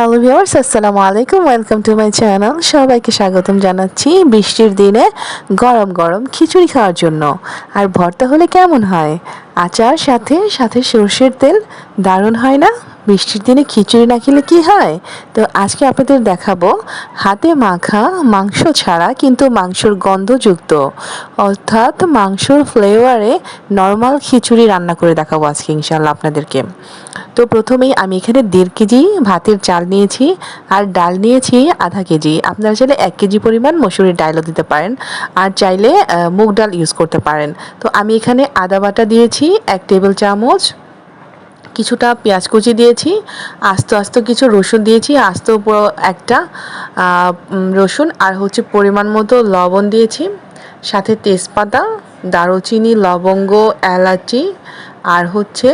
Hello viewers আসসালামু আলাইকুম welcome to my channel সবাইকে স্বাগতম জানাচ্ছি বৃষ্টির দিনে গরম গরম খিচুড়ি খাওয়ার জন্য। আর ভর্তা হলে কেমন হয়? আচার, সাথে সাথে সর্ষের তেল, দারুণ হয় না? বৃষ্টির দিনে খিচুড়ি না খেলে কি হয়? তো আজকে আপনাদের দেখাবো হাতে মাখা মাংস ছাড়া কিন্তু মাংসর গন্ধযুক্ত। অর্থাৎ মাংসর ফ্লেভারে নর্মাল খিচুড়ি রান্না করে দেখাবো আজকে ইনশাল্লাহ আপনাদেরকে। তো প্রথমেই আমি এখানে দেড় কেজি ভাতের চাল নিয়েছি আর ডাল নিয়েছি আধা কেজি। আপনারা চাইলে এক কেজি পরিমাণ মসুরির ডালও দিতে পারেন আর চাইলে মুগ ডাল ইউজ করতে পারেন। তো আমি এখানে আদা বাটা দিয়েছি, এক টেবিল চামচ, কিছুটা পেঁয়াজ কুচি দিয়েছি, আস্ত আস্ত কিছু রসুন দিয়েছি, আস্ত একটা রসুন আর হচ্ছে পরিমাণ মতো লবণ দিয়েছি, সাথে তেজপাতা, দারুচিনি, লবঙ্গ, এলাচি আর হচ্ছে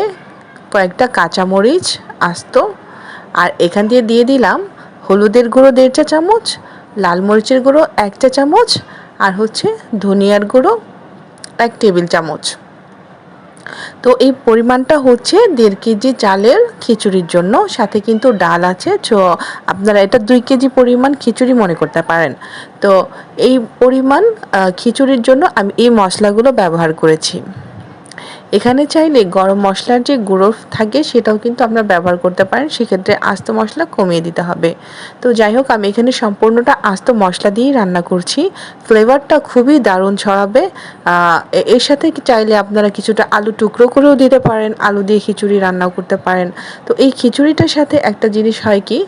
কয়েকটা কাঁচামরিচ আস্ত, আর এখান দিয়ে দিয়ে দিলাম হলুদের গুঁড়ো দেড় চা চামচ, লাল মরিচের গুঁড়ো এক চা চামচ, আর হচ্ছে ধনিয়ার গুঁড়ো এক টেবিল চামচ। তো এই পরিমাণটা হচ্ছে দেড় কেজি চালের খিচুড়ির জন্য, সাথে কিন্তু ডাল আছে তো আপনারা এটা দুই কেজি পরিমাণ খিচুড়ি মনে করতে পারেন। তো এই পরিমাণ খিচুড়ির জন্য আমি এই মশলাগুলো ব্যবহার করেছি। এখানে চাইলে গরম মশলার যে গুঁড়ো থাকে সেটাও কিন্তু আপনারা ব্যবহার করতে পারেন। সেক্ষেত্রে আস্ত মশলা কমিয়ে দিতে হবে। তো যাই হোক, আমি এখানে সম্পূর্ণটা আস্ত মশলা দিয়েই রান্না করছি। ফ্লেভারটা খুবই দারুণ ছড়াবে। এর সাথে চাইলে আপনারা কিছুটা আলু টুকরো করেও দিতে পারেন। আলু দিয়ে খিচুড়ি রান্নাও করতে পারেন। তো এই খিচুড়িটার সাথে একটা জিনিস হয় কি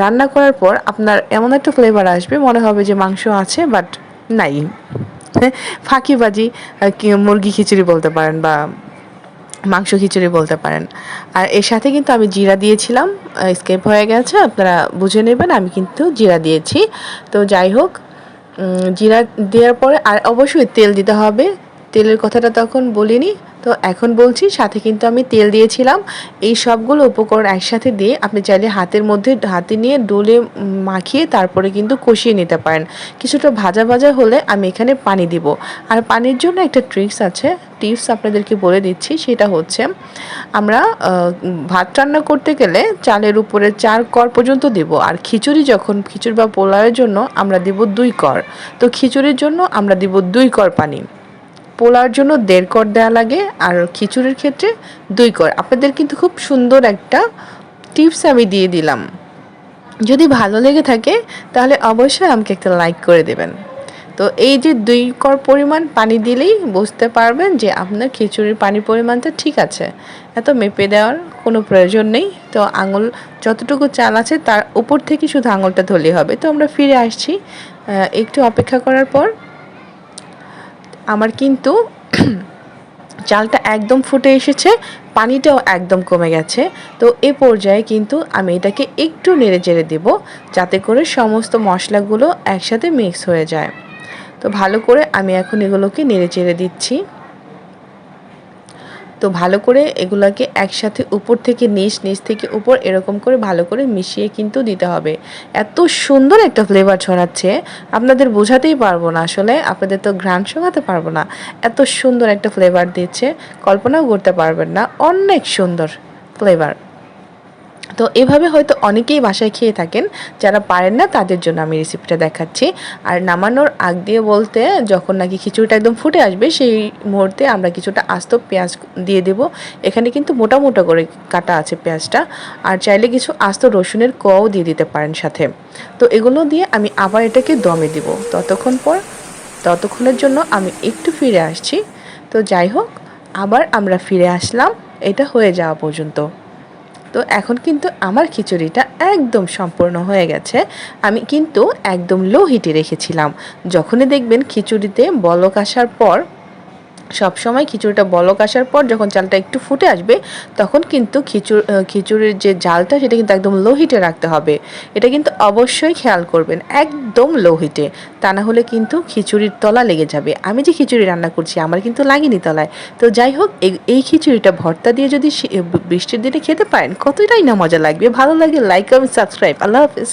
রান্না করার পর আপনার এমন একটা ফ্লেভার আসবে। মনে হবে যে মাংস আছে, বাট নাই। ফাঁকিবাজি মুরগি খিচুড়ি বলতে পারেন বা মাংস খিচুড়ি বলতে পারেন। আর এর সাথে কিন্তু আমি জিরা দিয়েছিলাম স্কেপ হয়ে গেছে, আপনারা বুঝে নেবেন, আমি কিন্তু জিরা দিয়েছি। তো যাই হোক জিরা দেওয়ার পরে আর অবশ্যই তেল দিতে হবে তেলের কথাটা তখন বলিনি। তো এখন বলছি, সাথে কিন্তু আমি তেল দিয়েছিলাম। এই সবগুলো উপকরণ একসাথে দিয়ে আপনি চাইলে হাতের মধ্যে হাতে নিয়ে ডোলে মাখিয়ে তারপরে কিন্তু কষিয়ে নিতে পারেন। কিছুটা ভাজা ভাজা হলে আমি এখানে পানি দিব। আর পানির জন্য একটা ট্রিক্স আছে, টিপস আপনাদেরকে বলে দিচ্ছি। সেটা হচ্ছে, আমরা ভাত রান্না করতে গেলে চালের উপরে চার কর পর্যন্ত দেব। আর খিচুড়ি যখন, খিচুড়ি বা পোলাওয়ের জন্য আমরা দেব দুই কর। তো খিচুড়ির জন্য আমরা দিব দুই কর পানি। পোলার জন্য দেড় কর দেওয়া লাগে আর খিচুড়ির ক্ষেত্রে দুই কর। আপনাদের কিন্তু খুব সুন্দর একটা টিপস আমি দিয়ে দিলাম। যদি ভালো লেগে থাকে, তাহলে অবশ্যই আমাকে একটা লাইক করে দেবেন। তো এই যে দুই কর পরিমাণ পানি দিলেই বুঝতে পারবেন যে আপনার খিচুড়ির পানির পরিমাণটা ঠিক আছে। এত মেপে দেওয়ার কোনো প্রয়োজন নেই। তো আঙুল, যতটুকু চাল আছে তার উপর থেকে শুধু আঙুলটা ধরলেই হবে। তো আমরা ফিরে আসছি একটু অপেক্ষা করার পর আমার কিন্তু চালটা একদম ফুটে এসেছে, পানিটাও একদম কমে গেছে। তো এ পর্যায়ে কিন্তু আমি এটাকে একটু নেড়ে চেড়ে দেবো, যাতে করে সমস্ত মশলাগুলো একসাথে মিক্স হয়ে যায়। তো ভালো করে আমি এখন এগুলোকে নেড়ে চেড়ে দিচ্ছি। তো ভালো করে এগুলাকে একসাথে উপর থেকে নিচ নিচ থেকে উপর এরকম করে ভালো করে মিশিয়ে কিন্তু দিতে হবে। এত সুন্দর একটা ফ্লেভার ছড়াচ্ছে, আপনাদের বোঝাতেই পারব না আসলে, আপনাদের তো ঘ্রাণ শোনাতে পারব না। এত সুন্দর একটা ফ্লেভার দিচ্ছে, কল্পনাও করতে পারবেন না, অনেক সুন্দর ফ্লেভার তো এভাবে হয়তো অনেকেই বাসায় খেয়ে থাকেন, যারা পারেন না তাদের জন্য আমি রেসিপিটা দেখাচ্ছি। আর নামানোর আগ দিয়ে বলতে যখন নাকি খিচুড়িটা একদম ফুটে আসবে, সেই মুহূর্তে আমরা কিছুটা আস্ত পেঁয়াজ দিয়ে দেব। এখানে কিন্তু মোটা মোটা করে কাটা আছে পেঁয়াজটা। আর চাইলে কিছু আস্ত রসুনের কও দিয়ে দিতে পারেন সাথে। তো এগুলো দিয়ে আমি আবার এটাকে দমে দিব। ততক্ষণ পর, ততক্ষণের জন্য আমি একটু ফিরে আসছি। তো যাই হোক, আবার আমরা ফিরে আসলাম। এটা হয়ে যাওয়া পর্যন্ত। তো এখন কিন্তু আমার খিচুড়িটা একদম সম্পূর্ণ হয়ে গেছে। আমি কিন্তু একদম লো হিটে রেখেছিলাম। যখনই দেখবেন খিচুড়িতে বলক আসার পর সব সময় খিচুড়িটা বলক আসার পর যখন চালটা একটু ফুটে আসবে, তখন কিন্তু খিচুড় খিচুড়ির যে জালটা সেটা কিন্তু একদম লো হিটে রাখতে হবে। এটা কিন্তু অবশ্যই খেয়াল করবেন, একদম লো হিটে তা না হলে কিন্তু খিচুড়ির তলা লেগে যাবে। আমি যে খিচুড়ি রান্না করছি, আমার কিন্তু লাগেনি তলায়। তো যাই হোক, এই খিচুড়িটা ভর্তা দিয়ে যদি বৃষ্টির দিনে খেতে পারেন, কতটাই না মজা লাগবে। ভালো লাগে লাইক কমেন্ট সাবস্ক্রাইব আল্লাহ হাফিজ।